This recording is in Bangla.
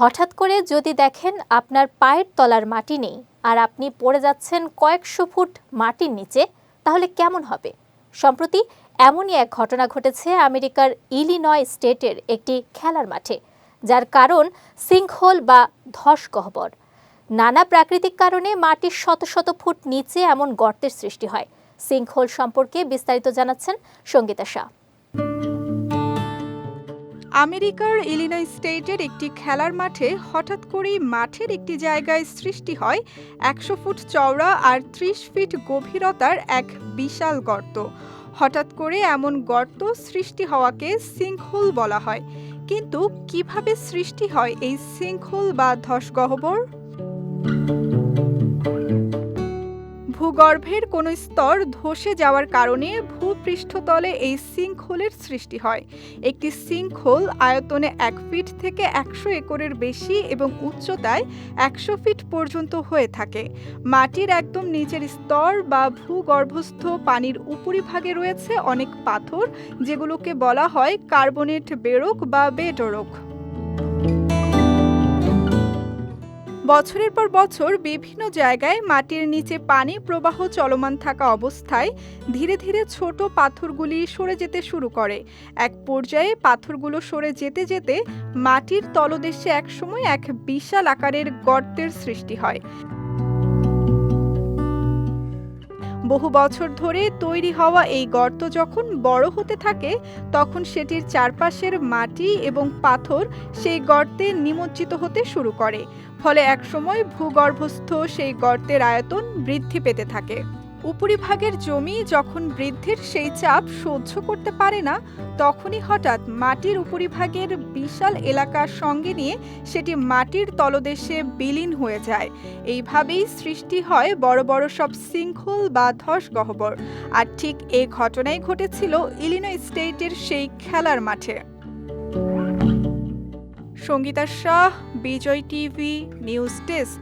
হঠাৎ করে যদি দেখেন আপনার পায়ের তলার মাটি নেই আর আপনি পড়ে যাচ্ছেন কয়েকশো ফুট মাটির নিচে, তাহলে কেমন হবে? সম্প্রতি এমনই এক ঘটনা ঘটেছে আমেরিকার ইলিনয় স্টেটের একটি খেলার মাঠে, যার কারণ সিঙ্কহোল বা ধস গহ্বর নানা প্রাকৃতিক কারণে মাটির শত শত ফুট নিচে এমন গর্তের সৃষ্টি হয়। সিঙ্কহোল সম্পর্কে বিস্তারিত জানাচ্ছেন সঙ্গীতা শাহ। আমেরিকার ইলিনয় স্টেটের একটি খেলার মাঠে হঠাৎ করেই মাঠের একটি জায়গায় সৃষ্টি হয় একশো ফুট চওড়া আর ত্রিশ ফিট গভীরতার এক বিশাল গর্ত। হঠাৎ করে এমন গর্ত সৃষ্টি হওয়াকে সিঙ্কহোল বলা হয়। কিন্তু কীভাবে সৃষ্টি হয় এই সিঙ্কহোল বা ধসগহ্বর? ভূগর্ভের কোনো স্তর ধসে যাওয়ার কারণে ভূপৃষ্ঠতলে এই সিঙ্কহোলের সৃষ্টি হয়। একটি সিঙ্কহোল আয়তনে এক ফিট থেকে একশো একরের বেশি এবং উচ্চতায় একশো ফিট পর্যন্ত হয়ে থাকে। মাটির একদম নিচের স্তর বা ভূগর্ভস্থ পানির উপরিভাগে রয়েছে অনেক পাথর, যেগুলোকে বলা হয় কার্বনেট বেরক বা বেডরক। বছরের পর বছর বিভিন্ন জায়গায় মাটির নিচে পানি প্রবাহ চলমান থাকা অবস্থায় ধীরে ধীরে ছোট পাথরগুলি সরে যেতে শুরু করে। এক পর্যায়ে পাথরগুলো সরে যেতে যেতে মাটির তলদেশে একসময় এক বিশাল আকারের গর্তের সৃষ্টি হয়। বহু বছর ধরে তৈরি হওয়া এই গর্ত যখন বড় হতে থাকে, তখন সেটির চারপাশের মাটি এবং পাথর সেই গর্তে নিমজ্জিত হতে শুরু করে। ফলে একসময় ভূগর্ভস্থ সেই গর্তের আয়তন বৃদ্ধি পেতে থাকে। উপরিভাগের জমি যখন বৃদ্ধির সেই চাপ সহ্য করতে পারে না, তখনই হঠাৎ মাটির উপরিভাগের বিশাল এলাকার সঙ্গে নিয়ে সেটি মাটির তলদেশে বিলীন হয়ে যায়। এইভাবেই সৃষ্টি হয় বড় বড় সব সিঙ্কহোল বা ধস গহ্বর। আর ঠিক এই ঘটনাই ঘটেছিল ইলিনো স্টেটের সেই খেলার মাঠে। Sangeeta Shah, Vijay TV, news desk.